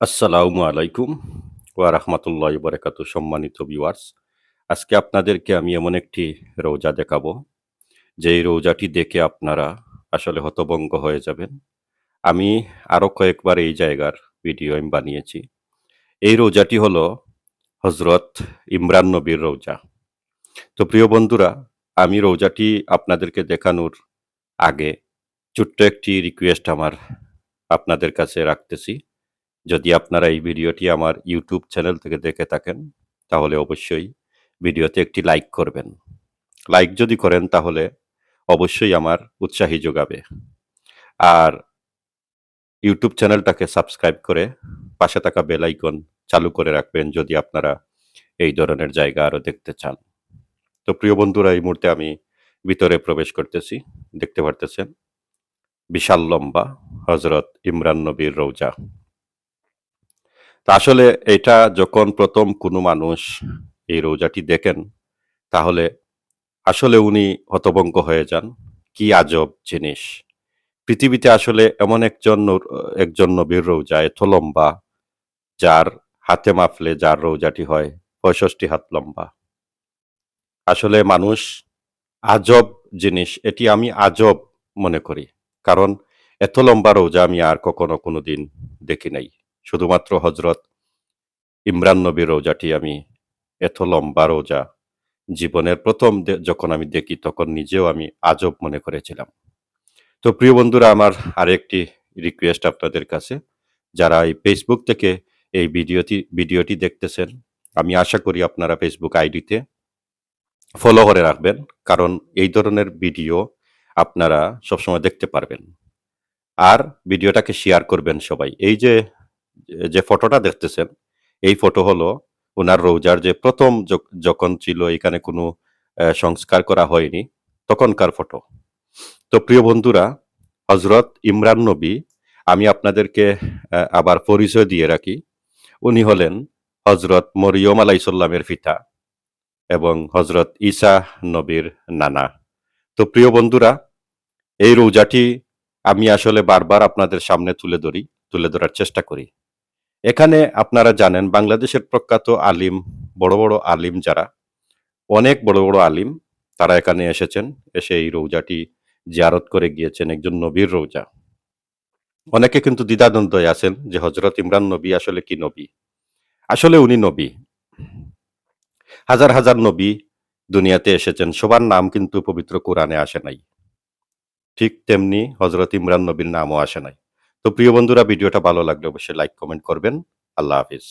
আসসালামু আলাইকুম ওয়া রাহমাতুল্লাহি ওয়া সম্মানিত ভিউয়ার্স আজকে আপনাদেরকে আমি এমন একটি রোজা দেখাবো। যেই রোজাটি দেখে আপনারা আসলে হতভঙ্গ হয়ে যাবেন। আমি আরও কয়েকবার এই জায়গার ভিডিও আমি বানিয়েছি। এই রোজাটি হলো হজরত ইমরান নবীর রোজা। তো প্রিয় বন্ধুরা, আমি রোজাটি আপনাদেরকে দেখানোর আগে ছোট্ট একটি রিকোয়েস্ট আমার আপনাদের কাছে রাখতেছি। যদি আপনারা এই ভিডিওটি আমার ইউটিউব চ্যানেল থেকে দেখে থাকেন, তাহলে অবশ্যই ভিডিওতে একটি লাইক করবেন। লাইক যদি করেন, তাহলে অবশ্যই আমার উৎসাহী যোগাবে। আর ইউটিউব চ্যানেলটাকে সাবস্ক্রাইব করে পাশে থাকা বেল আইকন চালু করে রাখবেন যদি আপনারা এই ধরনের জায়গা আরও দেখতে চান। তো প্রিয় বন্ধুরা, এই মুহূর্তে আমি ভিতরে প্রবেশ করতেছি। দেখতে পারতেছেন, বিশাল লম্বা হজরত ইমরান নবীর রৌজা তা আসলে এটা যখন প্রথম কোনো মানুষ এই রোজাটি দেখেন, তাহলে আসলে উনি হতভঙ্গ হয়ে যান। কি আজব জিনিস। পৃথিবীতে আসলে এমন একজন একজন নবীর রৌজা এত লম্বা, যার হাতে মাফলে যার রৌজাটি হয় পঁয়ষট্টি হাত লম্বা। আসলে মানুষ আজব জিনিস, এটি আমি আজব মনে করি। কারণ এত লম্বা রোজা আমি আর কখনো কোনোদিন দেখি নাই। শুধুমাত্র হজরত ইমরান নবীর রোজাটি আমি এত লম্বা রোজা জীবনের প্রথম যখন আমি দেখি, তখন নিজেও আমি আজব মনে করেছিলাম। তো প্রিয় বন্ধুরা, আমার আরেকটি রিকোয়েস্ট আপনাদের কাছে, যারা এই ফেসবুক থেকে এই ভিডিওটি ভিডিওটি দেখতেছেন, আমি আশা করি আপনারা ফেসবুক আইডিতে ফলো করে রাখবেন, কারণ এই ধরনের ভিডিও আপনারা সবসময় দেখতে পারবেন। আর ভিডিওটাকে শেয়ার করবেন সবাই। এই যে যে ফটোটা দেখতেছেন, এই ফটো হলো ওনার রোজার যে প্রথম যখন ছিল, এখানে কোনো সংস্কার করা হয়নি, তখনকার ফটো। তো প্রিয় বন্ধুরা হজরত ইমরান নবী, আমি আপনাদেরকে আবার পরিচয় দিয়ে রাখি। উনি হলেন হজরত মরিয়ম আলাইসাল্লামের ফিতা এবং হজরত ঈসা নবীর নানা। তো প্রিয় বন্ধুরা, এই রোজাটি আমি আসলে বারবার আপনাদের সামনে তুলে ধরি, তুলে ধরার চেষ্টা করি। এখানে আপনারা জানেন বাংলাদেশের প্রখ্যাত আলিম, বড় বড় আলিম যারা, অনেক বড় বড় আলিম, তারা এখানে এসেছেন, এসে এই রৌজাটি জিয়ারত করে গিয়েছেন একজন নবীর রৌজা। অনেকে কিন্তু দ্বিধাদ্বন্দ্বে আছেন যে হজরত ইমরান নবী আসলে কি নবী? আসলে উনি নবী। হাজার হাজার নবী দুনিয়াতে এসেছেন, সবার নাম কিন্তু পবিত্র কোরআনে আসে নাই। ঠিক তেমনি হজরত ইমরান নবীর নামও আসে নাই। তো প্রিয় বন্ধুরা ভিডিওটা ভালো লাগলে অবশ্যই লাইক কমেন্ট করবেন। আল্লাহ হাফিজ।